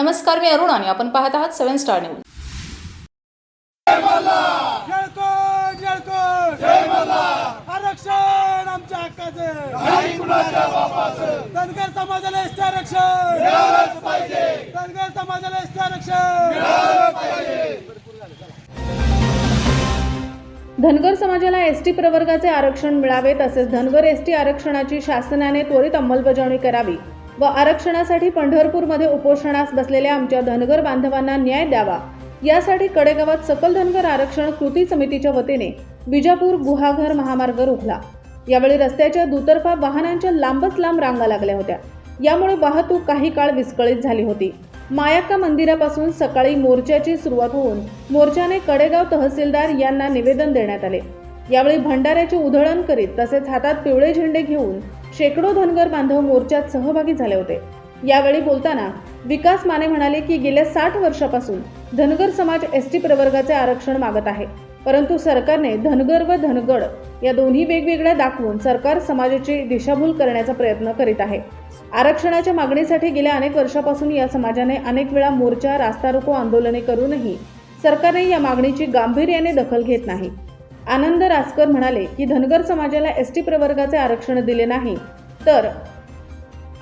नमस्कार मी अरुण आणि आपण पाहत आहात सेव्हन स्टार न्यूज. आरक्षण आमच्या हक्काचं. धनगर समाजाला एसटी आरक्षण. धनगर समाजाला एसटी आरक्षण. धनगर समाजाला एस टी प्रवर्गाचे आरक्षण मिळावे तसेच धनगर एस टी आरक्षणाची शासनाने त्वरित अंमलबजावणी करावी. व आरक्षणासाठी पंढरपूरमध्ये उपोषणास बसलेल्या आमच्या धनगर बांधवांना न्याय द्यावा. यासाठी कडेगावात सकल धनगर आरक्षण कृती समितीच्या वतीने विजापूर गुहाघर महामार्ग रोखला. यावेळी रस्त्याच्या दुतर्फा वाहनांच्या लांबच लांब रांगा लागल्या होत्या. यामुळे वाहतूक काही काळ विस्कळीत झाली होती. मायाक्का मंदिरापासून सकाळी मोर्चाची सुरुवात होऊन मोर्चाने कडेगाव तहसीलदार यांना निवेदन देण्यात आले. यावेळी भंडाऱ्याचे उधळण करीत तसेच हातात पिवळे झेंडे घेऊन शेकडो धनगर बांधव मोर्चात सहभागी झाले होते. यावेळी बोलताना विकास माने म्हणाले की गेल्या साठ वर्षापासून धनगर समाज एस टी प्रवर्गाचे आरक्षण मागत आहे. परंतु सरकारने धनगर व धनगड या दोन्ही वेगवेगळ्या दाखवून सरकार समाजाची दिशाभूल करण्याचा प्रयत्न करीत आहे. आरक्षणाच्या मागणीसाठी गेल्या अनेक वर्षापासून या समाजाने अनेक वेळा मोर्चा रास्ता रोको आंदोलने करूनही सरकारने या मागणीची गांभीर्याने दखल घेत नाही. आनंद रासकर म्हणाले की धनगर समाजाला एस टी प्रवर्गाचे आरक्षण दिले नाही तर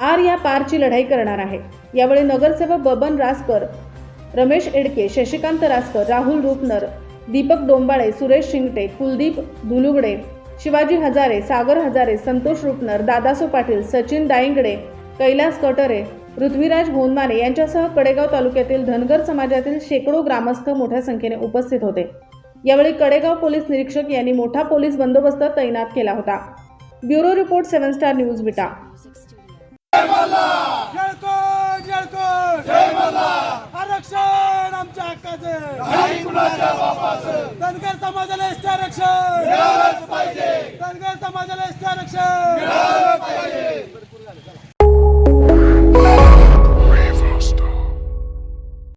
आर या पारची लढाई करणार आहे. यावेळी नगरसेवक बबन रासकर रमेश एडके शशिकांत रासकर राहुल रुपनर दीपक डोंबाळे सुरेश शिंगटे कुलदीप धुलुगडे शिवाजी हजारे सागर हजारे संतोष रुपनर दादासो पाटील सचिन दायंगडे कैलास कटरे पृथ्वीराज गोंदमाने यांच्यासह कडेगाव तालुक्यातील धनगर समाजातील शेकडो ग्रामस्थ मोठ्या संख्येने उपस्थित होते. यावेळी कडेगाव पोलीस निरीक्षक यांनी मोठा पोलीस बंदोबस्त तैनात केला होता. Bureau report seven star news Vita. आरक्षण आमच्या हक्काचं. धनगर समाजाला एसटी आरक्षण. धनगर समाजाला एसटी आरक्षण.